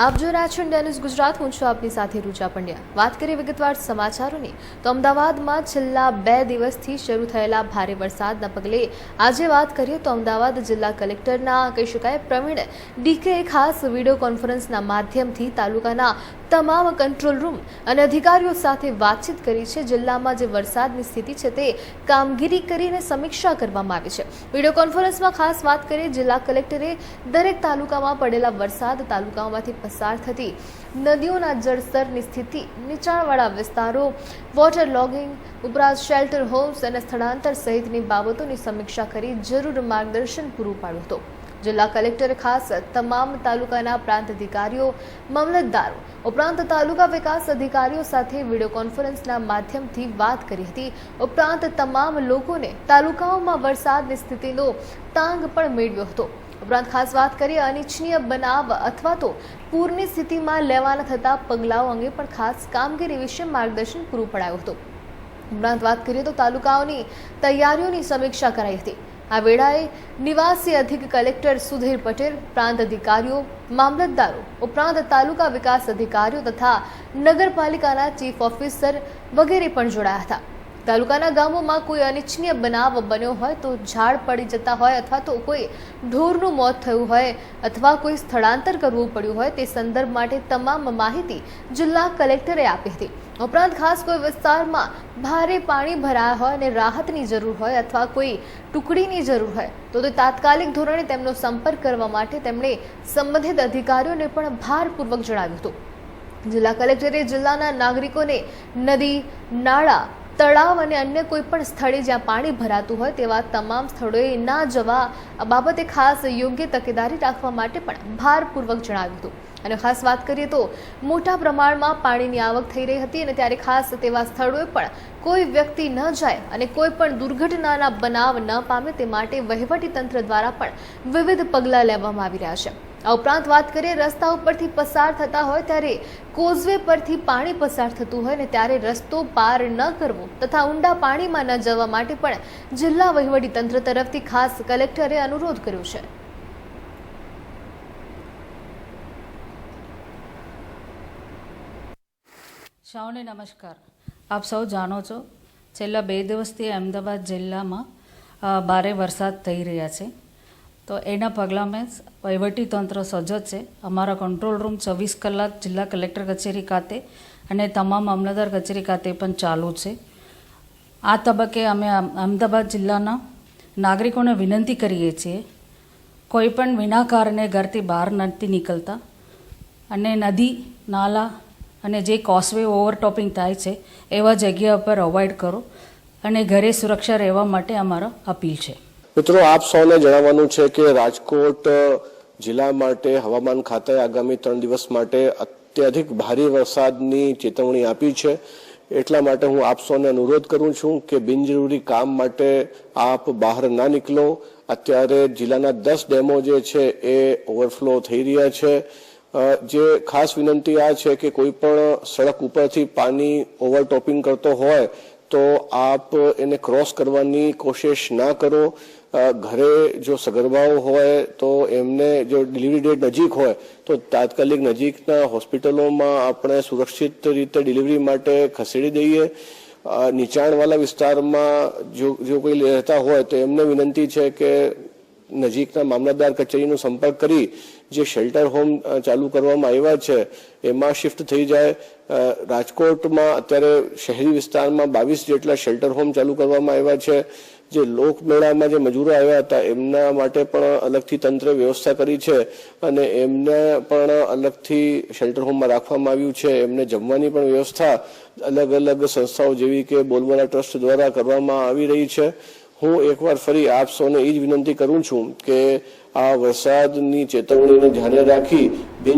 આપ જો રહ્યા છો ઇન્ડિયા ન્યૂઝ ગુજરાત, હું છું આપની સાથે રૂચા પંડ્યા. વાત કરીએ વિગતવાર સમાચારોની, તો અમદાવાદમાં છેલ્લા બે દિવસથી શરૂ થયેલા ભારે વરસાદના પગલે આજે વાત કરીએ તો અમદાવાદ જિલ્લા કલેક્ટરના, કહી શકાય, પ્રવીણ ડીકે ખાસ વીડિયો કોન્ફરન્સના માધ્યમથી તાલુકાના તમામ કંટ્રોલ રૂમ અને અધિકારીઓ સાથે વાતચીત કરી છે. જિલ્લામાં જે વરસાદની સ્થિતિ છે તે કામગીરી કરીને સમીક્ષા કરવામાં આવી છે. વીડિયો કોન્ફરન્સમાં ખાસ વાત કરીએ, જિલ્લા કલેક્ટરે દરેક તાલુકામાં પડેલા વરસાદ તાલુકાઓમાંથી પસાર થતી નદીઓના જળસ્તરની સ્થિતિ, નીચાણવાળા વિસ્તારો વોટર લોગિંગ ઉપરાંત શેલ્ટર હોમ્સ અને સ્થળાંતર સહિતની બાબતોની સમીક્ષા કરી જરૂર માર્ગદર્શન પૂરું પાડ્યું હતું. જિલ્લા કલેક્ટર ખાસ તમામ તાલુકાના પ્રાંત અધિકારીઓ, મામલતદારો, ઉપરાંત તાલુકા વિકાસ અધિકારીઓ સાથે વીડિયો કોન્ફરન્સના માધ્યમથી વાત કરી હતી. ઉપરાંત તમામ લોકોને તાલુકાઓમાં વરસાદની સ્થિતિનો તાંગ પણ મેળવ્યો હતો. ઉપરાંત ખાસ વાત કરીએ અનિચ્છનીય બનાવ અથવા તો પૂરની સ્થિતિમાં લેવાના થતા પગલાઓ અંગે પણ ખાસ કામગીરી વિશે માર્ગદર્શન પૂરું પડાયું હતું. ઉપરાંત વાત કરીએ તો તાલુકાઓની તૈયારીઓની સમીક્ષા કરાઈ હતી. આ વેળાએ નિવાસી અધિક કલેક્ટર સુધીર પટેલ, પ્રાંત અધિકારીઓ, મામલતદારો, ઉપરાંત તાલુકા વિકાસ અધિકારીઓ તથા નગરપાલિકાના ચીફ ઓફિસર વગેરે પણ જોડાયા હતા. તાલુકાના ગામોમાં કોઈ અનિચ્છનીય બનાવ બન્યો હોય તો ઝાડ પડી જતા હોય અથવા તો કોઈ ઢોરનું મોત થયું હોય અથવા કોઈ સ્થળાંતર કરવું પડ્યું હોય તે સંદર્ભ માટે તમામ માહિતી જિલ્લા કલેક્ટરે આપી હતી. ઉપરાંત ખાસ કોઈ વિસ્તારમાં ભારે પાણી ભરાયા હોય અને રાહતની જરૂર હોય અથવા કોઈ ટુકડીની જરૂર હોય તો તે તાત્કાલિક ધોરણે તેમનો સંપર્ક કરવા માટે તેમણે સંબંધિત અધિકારીઓને પણ ભારપૂર્વક જણાવ્યું હતું. જિલ્લા કલેક્ટરે જિલ્લાના નાગરિકોને નદી, નાળા તળાવ અને અન્ય કોઈ પણ સ્થળે જ્યાં પાણી ભરાતું હોય તેવા તમામ સ્થળોએ ના જવા બાબતે ખાસ યોગ્ય તકેદારી રાખવા માટે પણ ભારપૂર્વક જણાવ્યું હતું. અને ખાસ વાત કરીએ તો, મોટા પ્રમાણમાં પાણીની આવક થઈ રહી હતી અને ત્યારે ખાસ તેવા સ્થળોએ પણ કોઈ વ્યક્તિ ન જાય અને કોઈ પણ દુર્ઘટનાના બનાવ ન પામે તે માટે વહીવટી તંત્ર દ્વારા પણ વિવિધ પગલાં લેવામાં આવી રહ્યા છે. આ ઉપરાંત વાત કરીએ, રસ્તા ઉપરથી પસાર થતા હોય ત્યારે કોઝવે પરથી પાણી પસાર થતું હોય ને ત્યારે રસ્તો પાર ન કરવો તથા ઊંડા પાણીમાં ન જવા માટે પણ જિલ્લા વહીવટી તંત્ર તરફથી ખાસ કલેક્ટરે અનુરોધ કર્યો છે. સૌને નમસ્કાર. આપ સૌ જાણો છો, છેલ્લા બે દિવસથી અમદાવાદ જિલ્લામાં ભારે વરસાદ થઈ રહ્યા છે. તો એના પગલાં વહીવટી તંત્ર સજ્જ છે. અમારા કંટ્રોલ રૂમ ચોવીસ કલાક જિલ્લા કલેક્ટર કચેરી ખાતે અને તમામ અમલદાર કચેરી ખાતે પણ ચાલુ છે. આ તબક્કે અમે અમ- અમદાવાદ જિલ્લાના નાગરિકોને વિનંતી કરીએ છીએ, કોઈ પણ વિના કારણે ઘરથી બહાર નથી નીકળતા અને નદી, નાલા અને જે કોસવે ઓવરટોપિંગ થાય છે, એવા જગ્યા પર અવોઇડ કરો અને ઘરે સુરક્ષા રહેવા માટે અમારો અપીલ છે. મિત્રો, આપ સૌને જણાવવાનું છે કે રાજકોટ જિલ્લા માટે, હવામાન ખાતાએ આગામી ત્રણ દિવસ માટે અત્યધિક ભારે વરસાદની ચેતવણી આપી છે. એટલા માટે હું આપ સૌને અનુરોધ કરું છું કે બિનજરૂરી કામ માટે આપ બહાર ના નીકળો. અત્યારે જિલ્લાના દસ ડેમો જે છે એ ઓવરફ્લો થઈ રહ્યા છે. જે ખાસ વિનંતી આ છે કે કોઈ પણ સડક ઉપરથી પાણી ઓવરટોપિંગ કરતો હોય તો આપ એને ક્રોસ કરવાની કોશિશ ના કરો. ઘરે જો સગર્ભાઓ હોય તો એમને જો ડિલિવરી ડેટ નજીક હોય, તો તાત્કાલિક નજીકના હોસ્પિટલોમાં આપણે સુરક્ષિત રીતે ડિલિવરી માટે ખસેડી દઈએ. નીચાણવાળા વિસ્તારમાં જો જો કોઈ રહેતા હોય તો એમને વિનંતી છે કે નજીકના મામલતદાર કચેરીનો સંપર્ક કરી જે શેલ્ટર હોમ ચાલુ કરવામાં આવ્યા છે, એમાં શિફ્ટ થઈ જાય. રાજકોટમાં અત્યારે શહેરી વિસ્તારમાં બાવીસ જેટલા શેલ્ટર હોમ ચાલુ કરવામાં આવ્યા છે. જે લોકમેળામાં જે મજૂરો આવ્યા હતા, એમના માટે પણ અલગથી તંત્ર વ્યવસ્થા કરી છે અને એમને પણ અલગથી શેલ્ટર હોમમાં રાખવામાં આવ્યું છે. એમને જમવાની પણ વ્યવસ્થા અલગ અલગ સંસ્થાઓ જેવી કે બોલબોલા ટ્રસ્ટ દ્વારા કરવામાં આવી રહી છે. હું એકવાર ફરી આપ સૌને એ જ વિનંતી કરું છું કે આ વરસાદની ચેતવણીને ધ્યાને રાખી